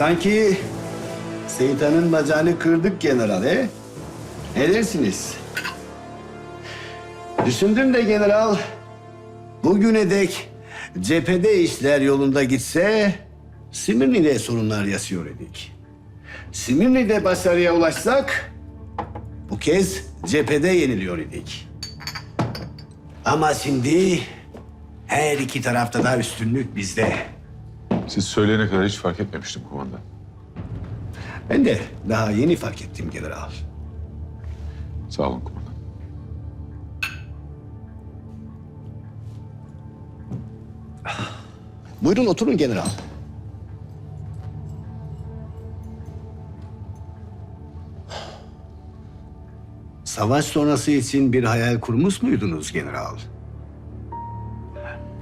Sanki Seytan'ın bacağını kırdık general he? Ne dersiniz? Düşündüm de general, bugüne dek cephede işler yolunda gitse Simirni'de sorunlar yaşıyor idik. Simirni'de başarıya ulaşsak bu kez cephede yeniliyor idik. Ama şimdi her iki tarafta da üstünlük bizde. Siz söyleyene kadar hiç fark etmemiştim kumandan. Ben de daha yeni fark ettim general. Sağ olun kumandan. Buyurun oturun general. Savaş sonrası için bir hayal kurmuş muydunuz general?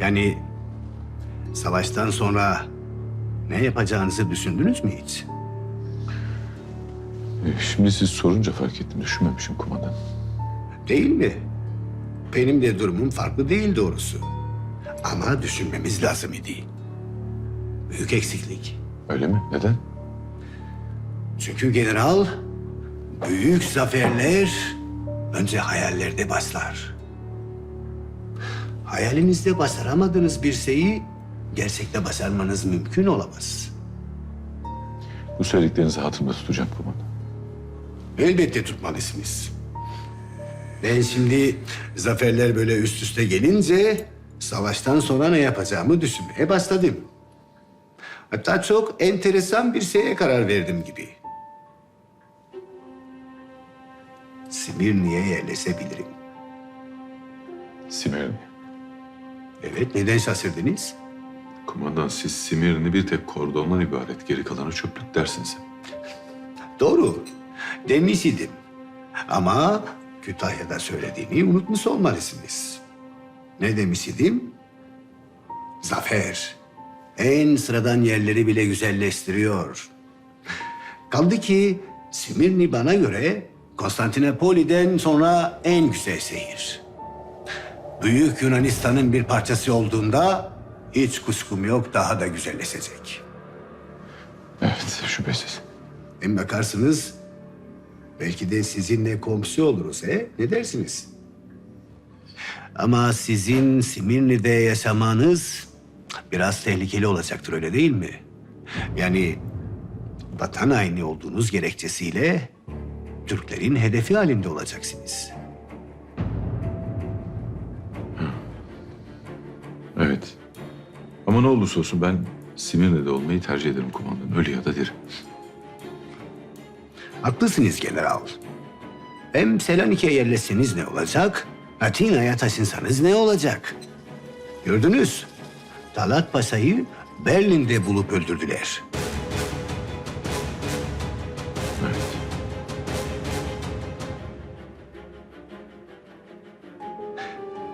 Yani savaştan sonra ne yapacağınızı düşündünüz mü hiç? Ee, Şimdi siz sorunca fark ettim. Düşünmemişim kumandan. Değil mi? Benim de durumum farklı değil doğrusu. Ama düşünmemiz lazım idi. Büyük eksiklik. Öyle mi? Neden? Çünkü general, büyük zaferler önce hayallerde başlar. Hayalinizde başaramadığınız bir şeyi gerçekte başarmanız mümkün olamaz. Bu söylediklerinizi hatırımda tutacağım kumandan. Elbette tutmalısınız. Ben şimdi zaferler böyle üst üste gelince savaştan sonra ne yapacağımı düşünmeye başladım. Hatta çok enteresan bir şeye karar verdim gibi. Simirni'ye yerleşebilirim. Simirni. Evet, neden şaşırdınız? Kumandan siz Simirni bir tek kordondan ibaret. Geri kalanı çöplük dersiniz. Doğru, demiş idim. Ama Kütahya'da söylediğimi unutmuş olmalısınız. Ne demiş idim? Zafer, en sıradan yerleri bile güzelleştiriyor. Kaldı ki Simirni bana göre Konstantinopoli'den sonra en güzel şehir. Büyük Yunanistan'ın bir parçası olduğunda hiç kuşkum yok daha da güzelleşecek. Evet şüphesiz. Hem bakarsınız belki de sizinle komşu oluruz he? Ne dersiniz? Ama sizin Simirni'de yaşamanız biraz tehlikeli olacaktır öyle değil mi? Yani vatan haini olduğunuz gerekçesiyle Türklerin hedefi halinde olacaksınız. Ama ne olursa olsun ben Simirni'de olmayı tercih ederim kumandan. Ölü ya da diri. Haklısınız general. Hem Selanik'e yerleşseniz ne olacak? Atina'ya taşınsanız ne olacak? Gördünüz. Talat Paşa'yı Berlin'de bulup öldürdüler. Evet.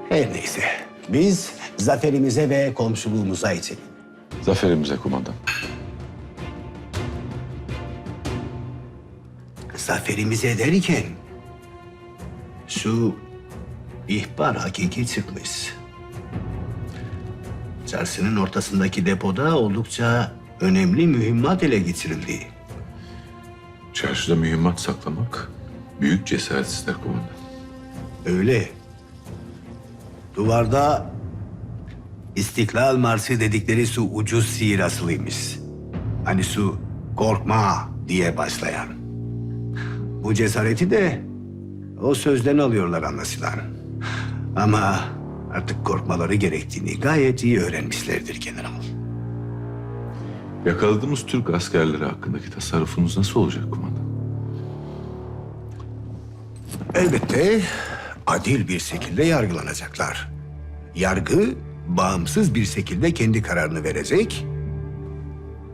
Her neyse. Biz zaferimize ve komşuluğumuza için. Zaferimize kumandan. Zaferimize derken şu ihbar hakiki çıkmış. Çarşının ortasındaki depoda oldukça önemli mühimmat ele geçirildi. Çarşıda mühimmat saklamak büyük cesaret ister kumandan. Öyle. Duvarda İstiklal Marşı dedikleri su ucuz sihir asılıymış. Hani su korkma diye başlayan. Bu cesareti de o sözden alıyorlar anlaşılan. Ama artık korkmaları gerektiğini gayet iyi öğrenmişlerdir general. Yakaladığımız Türk askerleri hakkındaki tasarrufunuz nasıl olacak kumandan? Elbette adil bir şekilde yargılanacaklar. Yargı bağımsız bir şekilde kendi kararını verecek.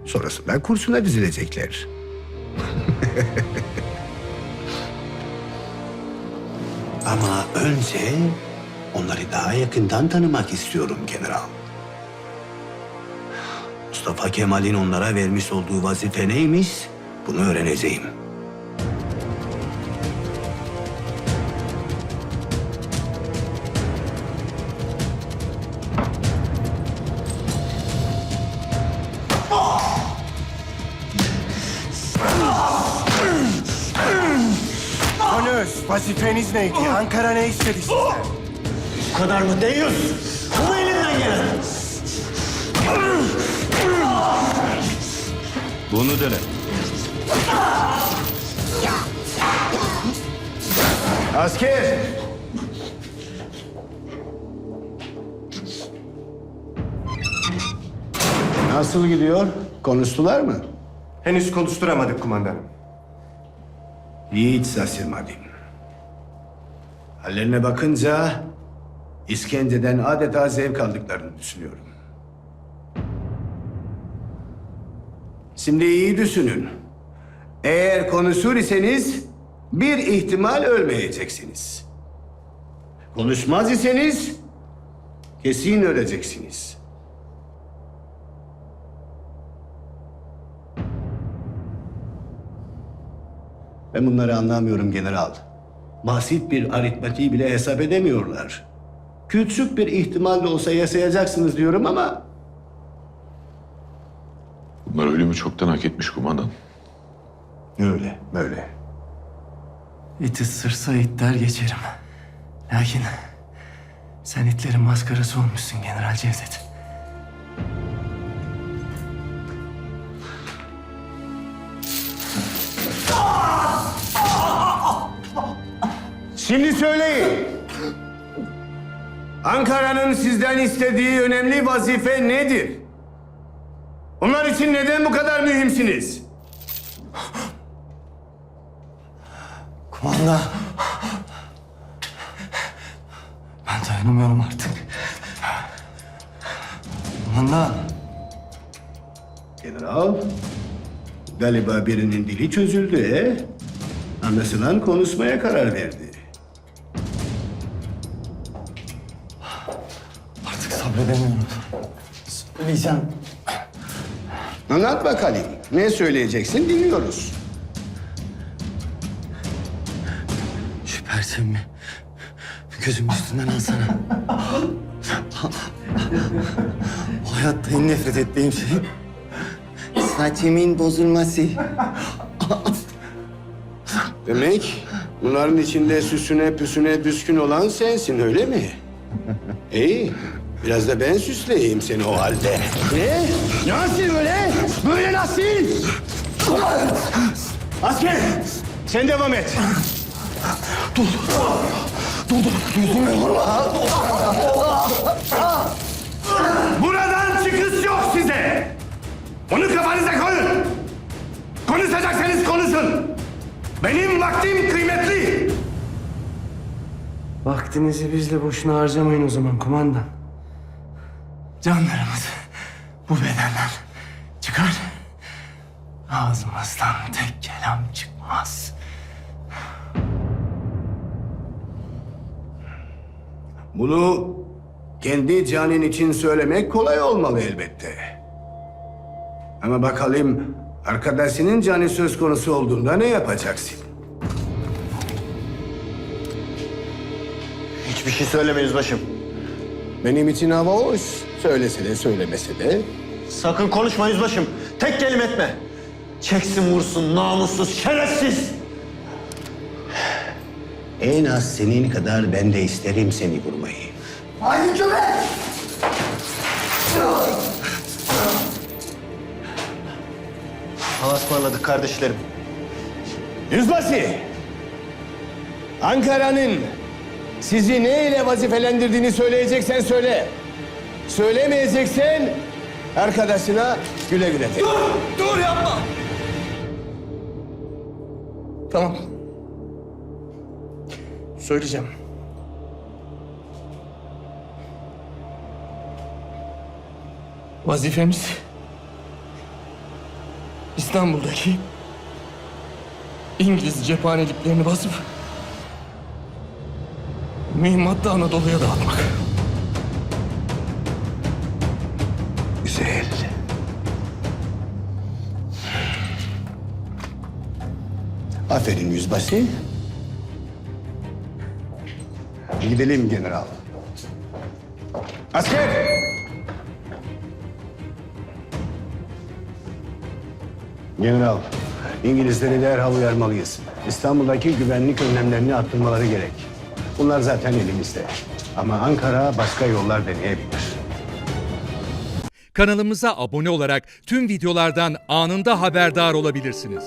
Sonrasında kursuna dizilecekler. Ama önce onları daha yakından tanımak istiyorum general. Mustafa Kemal'in onlara vermiş olduğu vazife neymiş? Bunu öğreneceğim. Vazifeniz neydi? Ankara ne istedi sizden? Bu kadar mı Deyyus? Bu mu elinden gelen? Bunu dene. Asker! Nasıl gidiyor? Konuştular mı? Henüz konuşturamadık kumandanım. Hiç şaşırmadım. Hallerine bakınca işkenceden adeta zevk aldıklarını düşünüyorum. Şimdi iyi düşünün. Eğer konuşur iseniz bir ihtimal ölmeyeceksiniz. Konuşmaz iseniz kesin öleceksiniz. Ben bunları anlamıyorum general. Basit bir aritmetiği bile hesap edemiyorlar. Küçük bir ihtimal de olsa yaşayacaksınız diyorum ama Bunlar ölümü çoktan hak etmiş kumandan. öyle, böyle. İti sırsa it der geçerim. Lakin sen itlerin maskarası olmuşsun General Cevdet. Şimdi söyleyin. Ankara'nın sizden istediği önemli vazife nedir? Onlar için neden bu kadar mühimsiniz? Kumanda. Ben dayanamıyorum artık. Kumanda. General, galiba birinin dili çözüldü he? Anlaşılan konuşmaya karar verdi. Söyleyeceğim. Anlat bakalım. Ne söyleyeceksin dinliyoruz. Şu perçemimi gözüm üstünden alsana. o hayatta en nefret ettiğim şey saçımın bozulması. Demek bunların içinde süsüne püsüne düşkün olan sensin öyle mi? İyi. Biraz da ben süsleyeyim seni o halde. Ne? Nasıl böyle? Böyle nasıl? Asker! Sen devam et. Buradan çıkış yok size. Onu kafanıza koyun. Konuşacaksanız konuşun. Benim vaktim kıymetli. Vaktinizi bizle boşuna harcamayın o zaman kumandan. Canlarımız bu bedenler çıkar. Ağzımızdan tek kelam çıkmaz. Bunu kendi canın için söylemek kolay olmalı elbette. Ama bakalım arkadaşının canı söz konusu olduğunda ne yapacaksın? Hiçbir şey söyleme yüzbaşım. Benim için hava hoş. Söylese de söylemese de. Sakın konuşma yüzbaşım. Tek kelime etme. Çeksin vursun namussuz, şerefsiz. En az senin kadar ben de isterim seni vurmayı. Allah'a ısmarladık kardeşlerim. Yüzbaşı! Ankara'nın sizi ne ile vazifelendirdiğini söyleyeceksen söyle. Söylemeyeceksen arkadaşına güle güle de. Tamam. Söyleyeceğim. Vazifemiz İstanbul'daki İngiliz cephaneliklerini basıp mühimmatı Anadolu'ya dağıtmak. Güzel. Aferin yüzbaşı. Gidelim general. Asker! General, İngilizleri derhal uyarmalıyız. İstanbul'daki güvenlik önlemlerini arttırmaları gerek. Bunlar zaten elimizde. Ama Ankara başka yollar deneyebilir. Kanalımıza abone olarak tüm videolardan anında haberdar olabilirsiniz.